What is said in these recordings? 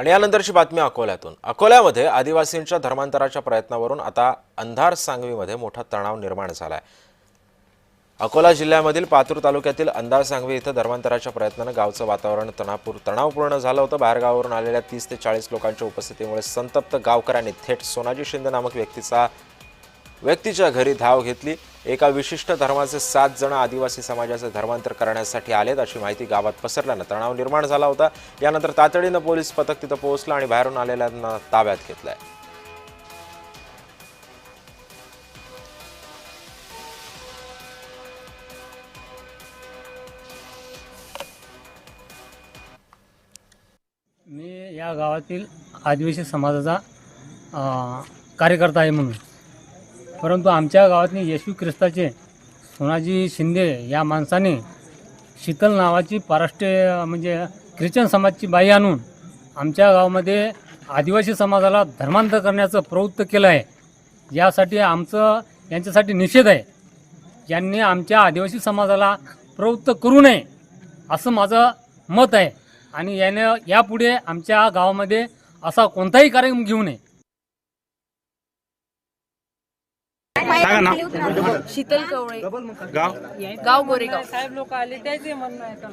आणि यानंतरची बातमी अकोल्यातून. अकोल्यामध्ये आदिवासींच्या धर्मांतराच्या प्रयत्नावरून आता अंधार सांगवीमध्ये मोठा तणाव निर्माण झाला आहे अकोला जिल्ह्यामधील पातूर तालुक्यातील अंधार सांगवी इथं धर्मांतराच्या प्रयत्नानं गावचं वातावरण तणापूर तणावपूर्ण झालं होतं. बाहेरगावावरून आलेल्या तीस ते चाळीस लोकांच्या उपस्थितीमुळे संतप्त गावकऱ्यांनी थेट सोनाजी शिंदे नामक व्यक्तीचा व्यक्तीच्या घरी धाव घेतली. एका विशिष्ट धर्माचे सात जण आदिवासी समाजाचे धर्मांतर करण्यासाठी आलेत अशी माहिती गावात पसरल्यानं तणाव निर्माण झाला होता. यानंतर तातडीनं पोलीस पथक तिथं पोहोचलं आणि बाहेरून आलेल्यांना ताब्यात घेतलंय. मी या गावातील आदिवासी समाजाचा कार्यकर्ता आहे म्हणून. परंतु आमच्या गावातनी येशू ख्रिस्ताचे सोनाजी शिंदे या माणसाने शीतल नावाची पाराष्ट्रीय म्हणजे ख्रिश्चन समाजची बाई आणून आमच्या गावामध्ये आदिवासी समाजाला धर्मांतर करण्याचं प्रवृत्त केलं आहे. यासाठी आमचं यांच्यासाठी निषेध आहे. यांनी आमच्या आदिवासी समाजाला प्रवृत्त करू नये असं माझं मत आहे. आणि यानं यापुढे आमच्या गावामध्ये असा कोणताही कार्यक्रम घेऊ नये. सांगा ना. शीतल कवळे. गाव? गाव गोरेगाव.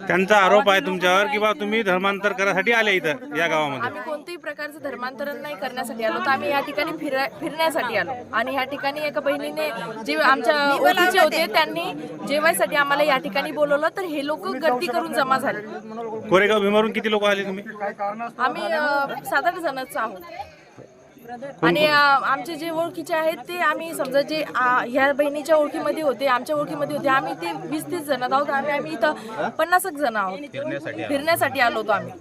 त्यांचा आरोप आहे तुमच्यावर की बा तुम्ही धर्मांतर करायसाठी आले इथं या गावामध्ये. आम्ही कोणत्याही प्रकारचं धर्मांतरण नाही करण्यासाठी आलो. तर आम्ही या ठिकाणी फिरा फिरण्यासाठी आलो. आणि या ठिकाणी एका बहिणीने जे आमच्या ओळखीचे होते त्यांनी जेवायसाठी आम्हाला या ठिकाणी बोलवलं. तर हे लोक गर्दी करून जमा झाले. कोरेगाव भीमावरून किती लोक आले तुम्ही? आम्ही अं, सात आठ जणच आहोत. आणि आमचे जे ओळखीचे आहेत ते आम्ही समजा जे ह्या बहिणीच्या ओळखीमध्ये होते आमच्या ओळखीमध्ये होते आम्ही ते वीस तीस जण आहोत आम्ही आम्ही इथं पन्नास जण आहोत. फिरण्यासाठी आलो होतो आम्ही.